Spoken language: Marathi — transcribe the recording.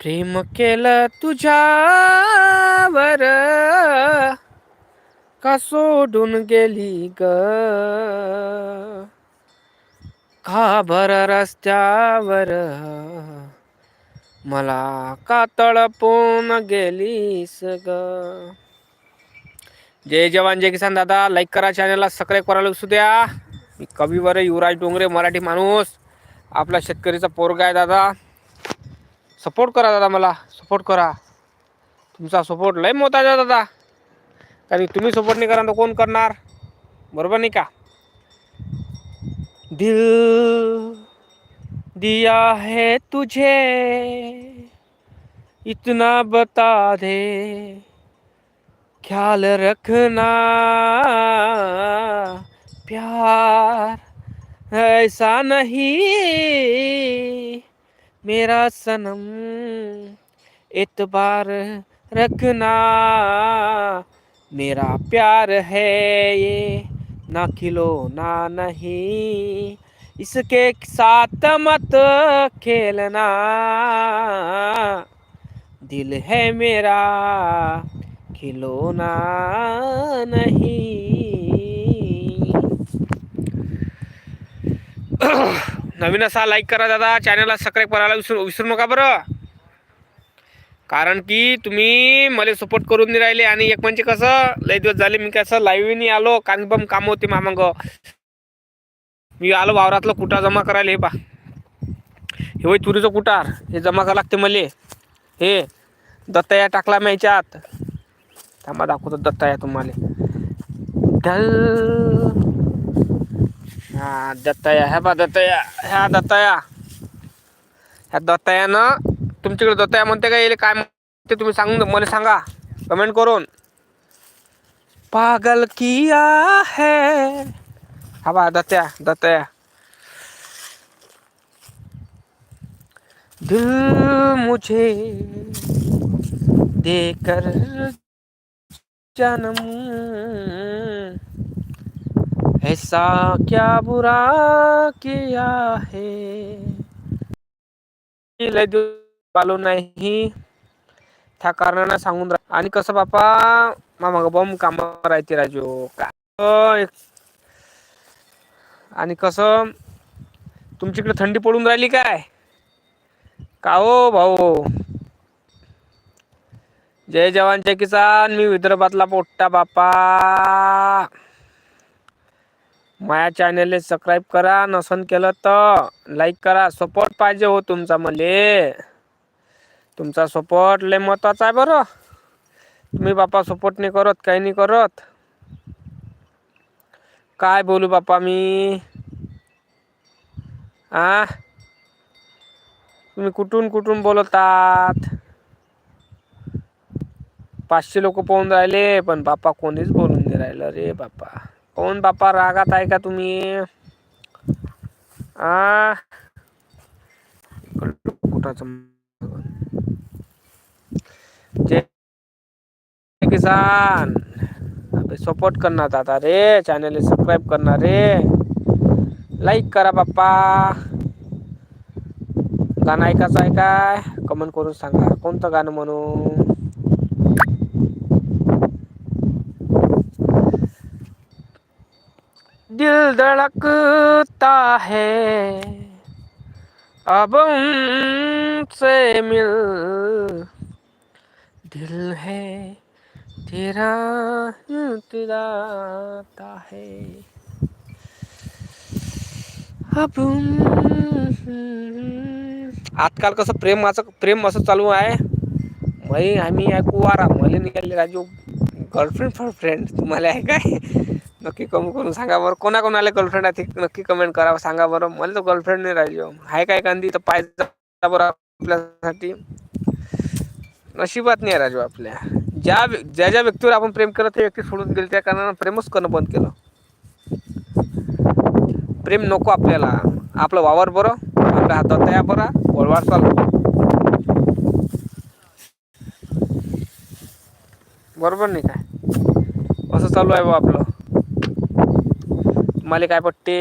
प्रेम केलं तुझ्यावर का सोडून गेली ग? का भर रस्त्यावर मला का तळपून गेलीस ग? जय जवान जय किसान दादा. लाईक करा चॅनलला सबस्क्राईब करायला विसरू द्या. मी कविवर युवराज डोंगरे मराठी माणूस. आपला शेतकरीचा पोरगा आहे दादा. सपोर्ट करा दादा मला. सपोर्ट करा. तुमचा सपोर्ट लय मोठा आहे दादा. कारण तुम्ही सपोर्ट नाही करा तर कोण करणार? बरोबर नाही का? दिल दिया है तुझे. इतना बता दे. ख्याल रखना. प्यार ऐसा नहीं। मेरा सनम एतबार रखना। मेरा प्यार है ये ना खिलौना नहीं। इसके साथ मत खेलना। दिल है मेरा खिलौना नहीं। नवीन असा लाईक करा दादा. चॅनलला सबस्क्राईब करायला विसरू विसरू नका बरं. कारण की तुम्ही मला सपोर्ट करून नाही राहिले आणि एक म्हणजे कसं लय दिवस झाले मी कसं लाईव्ह नाही आलो कारण पण काम होते मामांग. मी आलो वावरातलं कुटा जमा करायला हे पा हे वय तुरीचं कुटार हे जमा करावं लागते मले. हे दत्तया टाकला मी याच्यात थांबा दाखवतो दत्तया तुम्हाला. दल हा दत्ताया. ह्या बा दत्ताया. ह्या दत्ताया. ह्या दत्तायानं तुमच्याकडे दत्ताया म्हणते का? येईल काय म्हणते तुम्ही सांगून मला सांगा. कमेंट करून. पागल किया है? हा बा दत्त्या दत्ताया. दिल मुझे देकर जन्म ऐसा क्या बुरा किया है? लय दिवस नाही. त्या कारणानं सांगून आणि कसं बापा? मामा बॉम्ब काम राहते राजू. काय? आणि कसं? तुमच्याकडे थंडी पडून राहिली काय? का हो भाऊ? जय जवान जय किसान. मी विदर्भातला पोट्टा बापा. माया चॅनेल सबस्क्राईब करा नसन केलं तर लाईक करा. सपोर्ट पाहिजे हो तुमचा मले. तुमचा सपोर्ट लय महत्त्वाचा आहे बरं. तुम्ही बापा सपोर्ट नाही करत काही नाही करत. काय बोलू बापा मी? आ? तुम्ही कुठून कुठून बोलतात? पाचशे लोक पाहून राहिले पण बापा कोणीच बोलून नाही राहिलं रे बापा. कोण बापा रागात आहे का तुम्ही? आ? किसान. अबे सपोर्ट करणार आता रे चॅनल सबस्क्राईब करणार रे. लाईक करा बाप्पा. गाणं ऐकायचं आहे काय? कमेंट करून सांगा. कोणतं गाणं म्हणू? दिल धड़कता है। अब से मिल दिल है तेरा इंतजाता है। अब आजकाल कसं प्रेमाचं प्रेम असं चालू आहे. मै आम्ही ऐकू वारा. मला निघाले राजू गर्लफ्रेंड फॉर फ्रेंड तुम्हाला आहे काय? नक्की कमी करून सांगा बरं. कोणाकोणाला गर्लफ्रेंड आहे ते नक्की कमेंट करा सांगा बरं. मला तर गर्लफ्रेंड नाही राहिली हो. आहे काय कांदी? तर पाहिजे बरं आपल्यासाठी. नशिबात नाही राजू आपल्या. ज्या ज्या ज्या व्यक्तीवर आपण प्रेम करत त्या व्यक्ती सोडून गेली त्या कारणानं प्रेमच करणं बंद केलं. प्रेम नको आपल्याला. आपलं वावर बरं आपल्या हातात तया बरा वळवाड चालू. बरोबर नाही काय? असं चालू आहे बा आपलं. तुम्हाला काय पटते?